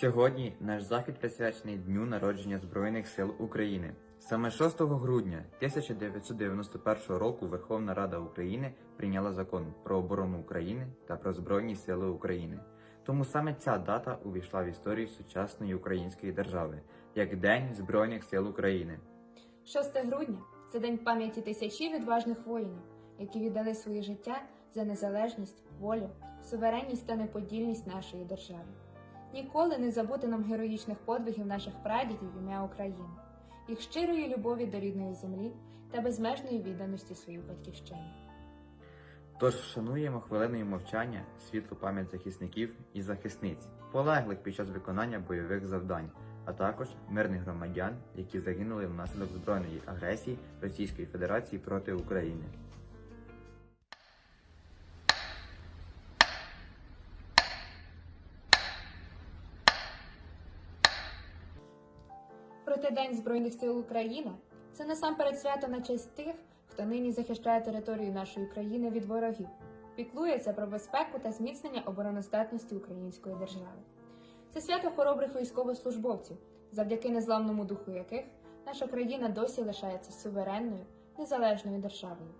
Сьогодні наш захід присвячений Дню народження Збройних сил України. Саме 6 грудня 1991 року Верховна Рада України прийняла закон про оборону України та про Збройні Сили України. Тому саме ця дата увійшла в історію сучасної української держави як День Збройних сил України. 6 грудня це день пам'яті тисячі відважних воїнів, які віддали своє життя за незалежність, волю, суверенність та неподільність нашої держави. Ніколи не забути нам героїчних подвигів наших прадідів ім'я України, їх щирої любові до рідної землі та безмежної відданості своїй батьківщині. Тож вшануємо хвилиною мовчання світлу пам'ять захисників і захисниць, полеглих під час виконання бойових завдань, а також мирних громадян, які загинули внаслідок збройної агресії Російської Федерації проти України. Проте День Збройних сил України це насамперед свято на честь тих, хто нині захищає територію нашої країни від ворогів, піклується про безпеку та зміцнення обороноздатності української держави. Це свято хоробрих військовослужбовців, завдяки незламному духу яких наша країна досі лишається суверенною, незалежною державою.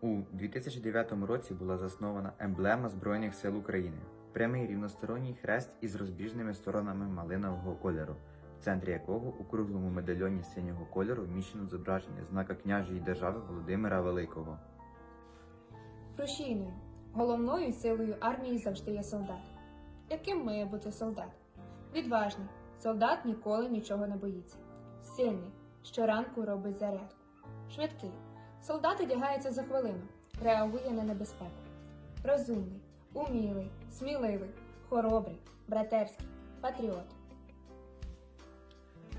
У 2009 році була заснована емблема Збройних сил України, прямий рівносторонній хрест із розбіжними сторонами малинового кольору, в центрі якого у круглому медальйоні синього кольору вміщено зображення знака княжої держави Володимира Великого. Рушійною, головною силою армії завжди є солдат. Яким має бути солдат? Відважний. Солдат ніколи нічого не боїться. Сильний. Щоранку робить зарядку. Швидкий. Солдат одягається за хвилину, реагує на небезпеку. Розумний, умілий, сміливий, хоробрий, братерський, патріот.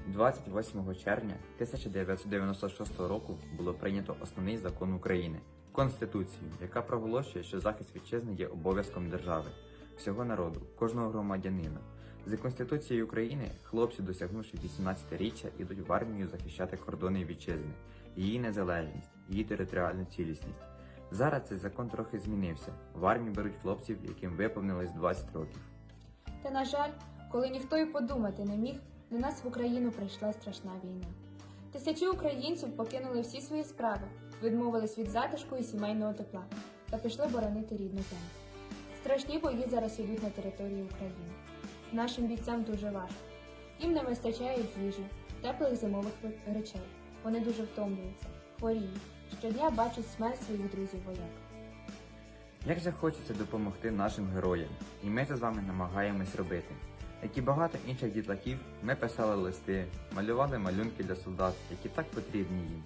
28 червня 1996 року було прийнято основний закон України Конституцію, яка проголошує, що захист вітчизни є обов'язком держави, всього народу, кожного громадянина. За Конституцією України хлопці, досягнувши 18-річчя, ідуть в армію захищати кордони вітчизни, її незалежність, її територіальну цілісність. Зараз цей закон трохи змінився. В армію беруть хлопців, яким виповнилось 20 років. Та, на жаль, коли ніхто й подумати не міг, до нас в Україну прийшла страшна війна. Тисячі українців покинули всі свої справи, відмовились від затишку і сімейного тепла та пішли боронити рідну землю. Страшні бої зараз ідуть на території України. Нашим бійцям дуже важко. Їм не вистачає їжі, теплих зимових речей. Вони дуже втомлюються, хворіють. Щодня бачать смерть своїх друзів вояк. Як же хочеться допомогти нашим героям, і ми це з вами намагаємось робити. Як і багато інших дітлахів, ми писали листи, малювали малюнки для солдат, які так потрібні їм.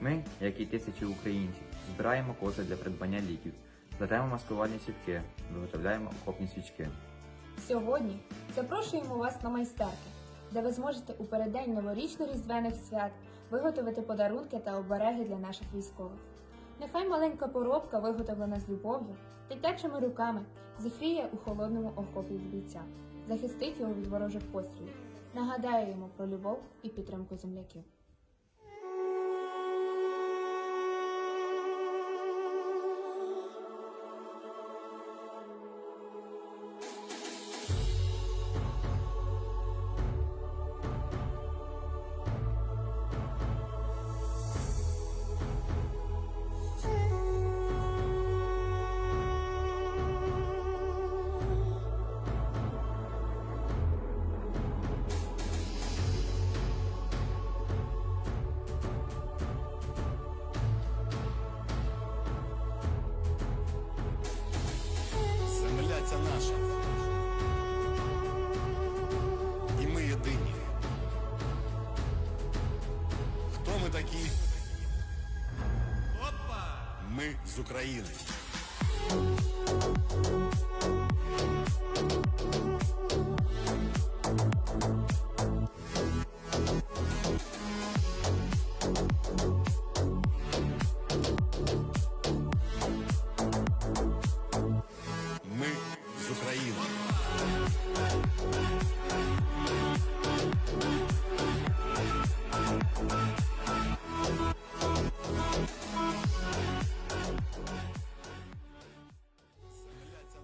Ми, як і тисячі українців, збираємо кошти для придбання ліків, плетемо маскувальні сітки, виготовляємо окопні свічки. Сьогодні запрошуємо вас на майстерки, де ви зможете у переддень новорічно-різдвяних свят виготовити подарунки та обереги для наших військових. Нехай маленька поробка, виготовлена з любов'ю, дитячими руками, зігріє у холодному окопі бійця, захистить його від ворожих пострілів, нагадає йому про любов і підтримку земляків. Такі? Опа! Ми з України.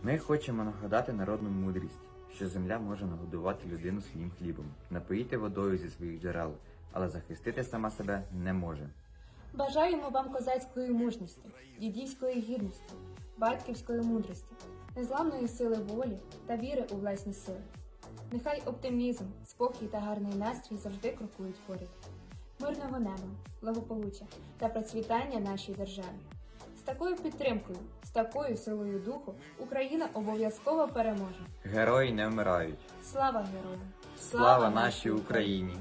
Ми хочемо нагадати народну мудрість, що земля може нагодувати людину своїм хлібом, напоїти водою зі своїх джерел, але захистити сама себе не може. Бажаємо вам козацької мужності, дідівської гідності, батьківської мудрості, незламної сили волі та віри у власні сили. Нехай оптимізм, спокій та гарний настрій завжди крокують поряд. Мирного неба, благополуччя та процвітання нашій державі. З такою підтримкою, з такою силою духу Україна обов'язково переможе. Герої не вмирають. Слава героям! Слава нашій Україні!